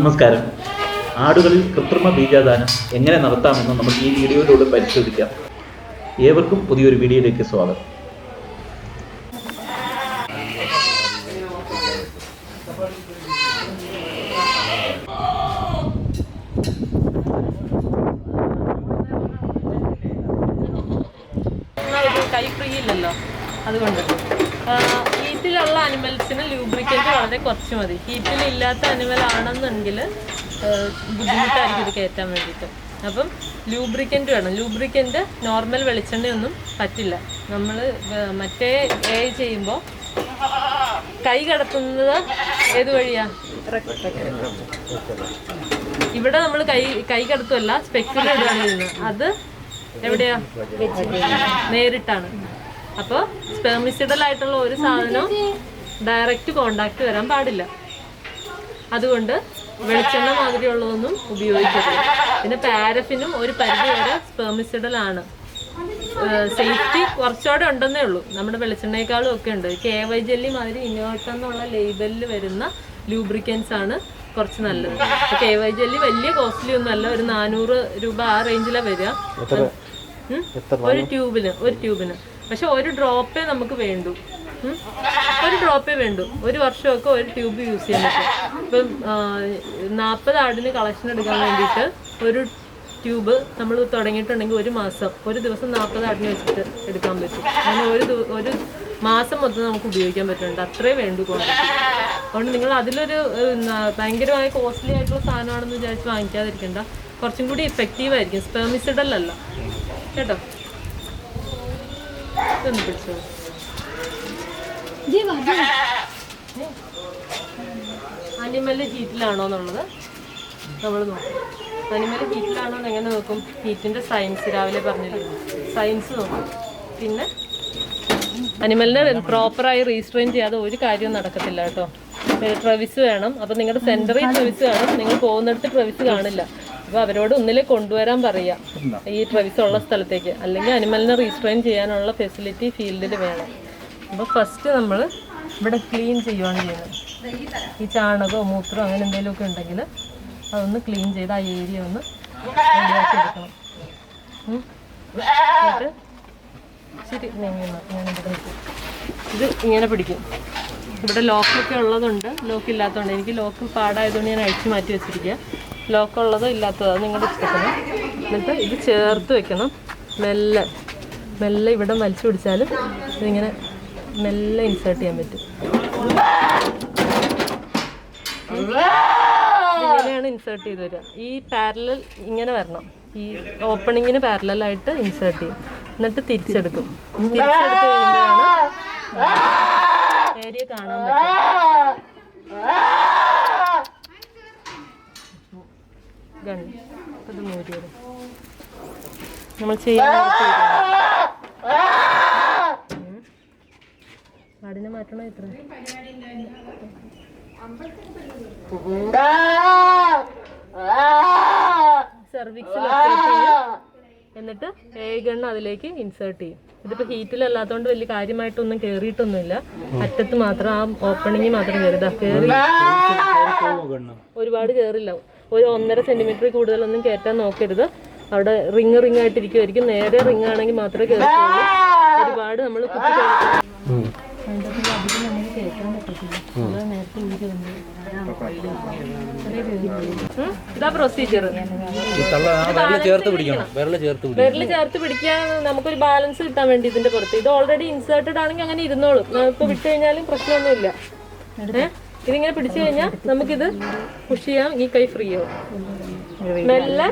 നമസ്കാരം. ആടുകളിൽ കൃത്രിമ ബീജാദാനം എങ്ങനെ നടത്താമെന്ന് നമുക്ക് ഈ വീഡിയോയിലൂടെ പരിശോധിക്കാം. ഏവർക്കും പുതിയൊരു വീഡിയോയിലേക്ക് സ്വാഗതം. അതുകൊണ്ട്. ഹീറ്റിലുള്ള അനിമൽസിന് ലൂബ്രിക്കന്റ് വളരെ കുറച്ച് മതി. ഹീറ്റിൽ ഇല്ലാത്ത അനിമൽ ആണെന്നുണ്ടെങ്കിൽ ബുദ്ധിമുട്ടായിരിക്കും ഇത് കയറ്റാൻ വേണ്ടിയിട്ട്. അപ്പം ലൂബ്രിക്കന്റ് വേണം. ലൂബ്രിക്കന്റ് നോർമൽ വെളിച്ചെണ്ണയൊന്നും പറ്റില്ല. നമ്മൾ മറ്റേ ഏ ചെയ്യുമ്പോൾ കൈ കടത്തുന്നത് ഏത് വഴിയാ? ഇവിടെ നമ്മൾ കൈ കൈ കടത്തുമല്ല ഇടുകയാണ് ചെയ്യുന്നത്. അത് എവിടെയാ? നേരിട്ടാണ്. അപ്പോൾ സ്പെർമിസിഡൽ ആയിട്ടുള്ള ഒരു സാധനവും ഡയറക്റ്റ് കോണ്ടാക്ട് വരാൻ പാടില്ല. അതുകൊണ്ട് വെളിച്ചെണ്ണ മാതിരിയുള്ളതൊന്നും ഉപയോഗിക്കരുത്. പിന്നെ പാരഫിനും ഒരു പരിധി വരെ സ്പെർമിസിഡൽ ആണ്. സേഫ്റ്റി കുറച്ചുകൂടെ ഉണ്ടെന്നേ ഉള്ളൂ. നമ്മുടെ വെളിച്ചെണ്ണയെക്കാളും ഒക്കെ ഉണ്ട്. കെ വൈ ജെല്ലി മാതിരി ഇനോട്ട് എന്നുള്ള ലേബലിൽ വരുന്ന ലൂബ്രിക്കൻസ് ആണ് കുറച്ച് നല്ലത്. കെ വൈ ജെല്ലി വലിയ കോസ്റ്റ്ലി ഒന്നും അല്ല. ഒരു നാനൂറ് രൂപ ആ റേഞ്ചിലാണ് വരിക ഒരു ട്യൂബിന് ഒരു ട്യൂബിന് പക്ഷെ ഒരു ഡ്രോപ്പേ നമുക്ക് വേണ്ടു. ഒരു ഡ്രോപ്പേ വേണ്ടു. ഒരു വർഷമൊക്കെ ഒരു ട്യൂബ് യൂസ് ചെയ്യാൻ പറ്റും. ഇപ്പം നാൽപ്പത് ആടിന് കളക്ഷൻ എടുക്കാൻ വേണ്ടിയിട്ട് ഒരു ട്യൂബ് നമ്മൾ തുടങ്ങിയിട്ടുണ്ടെങ്കിൽ ഒരു മാസം ഒരു ദിവസം നാൽപ്പത് ആടിന് വെച്ചിട്ട് എടുക്കാൻ പറ്റും. അങ്ങനെ ഒരു ഒരു മാസം മൊത്തം നമുക്ക് ഉപയോഗിക്കാൻ പറ്റുന്നുണ്ട്. അത്രേ വേണ്ടു ക്വാണ്ടിറ്റി അതുകൊണ്ട് നിങ്ങൾ അതിലൊരു ഭയങ്കരമായ കോസ്റ്റ്ലി ആയിട്ടുള്ള സാധനമാണെന്ന് വിചാരിച്ച് വാങ്ങിക്കാതിരിക്കണ്ട. കുറച്ചും കൂടി ഇഫക്റ്റീവ് ആയിരിക്കും. സ്പെർമിസിഡൽ കേട്ടോ? ഇതൊന്ന് പിടിച്ചോ. ഹീറ്റിലാണോ എന്നുള്ളത്? നമ്മൾ നോക്കും. അനിമൽ ഹീറ്റിലാണോ എന്ന് എങ്ങനെ നോക്കും? ഹീറ്റിന്റെ സയൻസ് രാവിലെ പറഞ്ഞില്ലേ? സയൻസ് നോക്കും. പിന്നെ? അനിമലിനെ പ്രോപ്പറായി റീസ്ട്രെയിൻ ചെയ്യാതെ ഒരു കാര്യവും നടക്കത്തില്ല കേട്ടോ. ട്രവിസ് വേണം. അപ്പം നിങ്ങളുടെ സെന്ററിൽ ട്രവിസ് വേണം. നിങ്ങൾ പോകുന്നിടത്ത് ട്രവിസ് കാണില്ല. അപ്പോൾ അവരോട് ഒന്നിലെ കൊണ്ടുവരാൻ പറയുക ഈ ട്രവിസ് ഉള്ള സ്ഥലത്തേക്ക്. അല്ലെങ്കിൽ അനിമലിനെ റീസ്ട്രെയിൻ ചെയ്യാനുള്ള ഫെസിലിറ്റി ഫീൽഡിൽ വേണം. അപ്പോൾ ഫസ്റ്റ് നമ്മൾ ഇവിടെ ക്ലീൻ ചെയ്യുവാണ് ചെയ്യുന്നത്. ഈ ചാണകമോ മൂത്രമോ അങ്ങനെ എന്തെങ്കിലുമൊക്കെ ഉണ്ടെങ്കിൽ അതൊന്ന് ക്ലീൻ ചെയ്ത് ആ ഏരിയ ഒന്ന് റെഡിയാക്കി എടുക്കണം. എന്നിട്ട് ശരി ഇത്. ഇങ്ങനെ പിടിക്കും. ഇവിടെ ലോക്കൊക്കെ ഉള്ളതുണ്ട്. ലോക്ക് ഇല്ലാത്തതുകൊണ്ട് എനിക്ക് ലോക്ക് പാടായതുകൊണ്ട് ഞാൻ അഴിച്ചു മാറ്റി വെച്ചിരിക്കുക ലോക്ക് ഉള്ളതോ ഇല്ലാത്തതോ അത് നിങ്ങളുടെ ഇഷ്ടത്തിന് എന്നിട്ട് ഇത് ചേർത്ത് വെക്കണം. മെല്ലെ മെല്ലെ ഇവിടെ വലിച്ചു പിടിച്ചാൽ ഇതിങ്ങനെ മെല്ലെ ഇൻസേർട്ട് ചെയ്യാൻ പറ്റും. ഇങ്ങനെയാണ് ഇൻസേർട്ട് ചെയ്ത് വരിക. ഈ പാരലൽ ഇങ്ങനെ വരണം. ഈ ഓപ്പണിങ്ങിന് പാരലായിട്ട് ഇൻസേർട്ട് ചെയ്യും. എന്നിട്ട് തിരിച്ചെടുക്കും. തിരിച്ചെടുത്ത് കഴിയുമ്പോഴാണ് ഏരിയ കാണാൻ പറ്റും അത് നമ്മൾ ചെയ്യാൻ മാറ്റണോ ഇത്ര? സെർവിക്സ് എന്നിട്ട് ഏകണ്ണ അതിലേക്ക് ഇൻസേർട്ട് ചെയ്യും. ഇതിപ്പോ ഹീറ്റിലല്ലാത്തതുകൊണ്ട് വലിയ കാര്യമായിട്ടൊന്നും കേറിയിട്ടൊന്നുമില്ല. അറ്റത്ത് മാത്രം ആ ഓപ്പണിങ് മാത്രം കയറിയതാ കയറി ഒരുപാട് കയറില്ല ഒരു ഒന്നര സെന്റിമീറ്റർ കൂടുതലൊന്നും കയറ്റാൻ നോക്കരുത്. അവിടെ റിങ് റിങ് ആയിട്ടിരിക്കുമായിരിക്കും നേരെ റിങ് ആണെങ്കിൽ മാത്രമേ കയറത്തുള്ളൂ ഒരുപാട് നമ്മൾ കുത്തി കയറി അതിന്റെ അധികം നമുക്ക് കയറ്റാൻ പറ്റത്തില്ല അതാണ് നേരത്തെ? ഇതാ പ്രൊസീജിയർ ചേർത്ത് പിടിക്കണം. ചേർത്ത് പിടിക്കാൻ നമുക്കൊരു ബാലൻസ് കിട്ടാൻ വേണ്ടി ഇതിന്റെ പുറത്ത്. ഇത് ഓൾറെഡി ഇൻസേർട്ടഡ് ആണെങ്കിൽ അങ്ങനെ ഇരുന്നോളും. ഇപ്പൊ വിട്ട് കഴിഞ്ഞാലും പ്രശ്നമൊന്നുമില്ല. ഏഹ് ഇതിങ്ങനെ പിടിച്ചു കഴിഞ്ഞാൽ നമുക്കിത് പുഷ് ചെയ്യാം ഈ കൈ ഫ്രീ ആവും മെല്ലെ.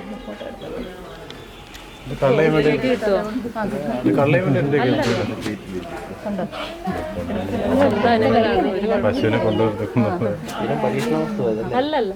പശുവിനെ അല്ലല്ല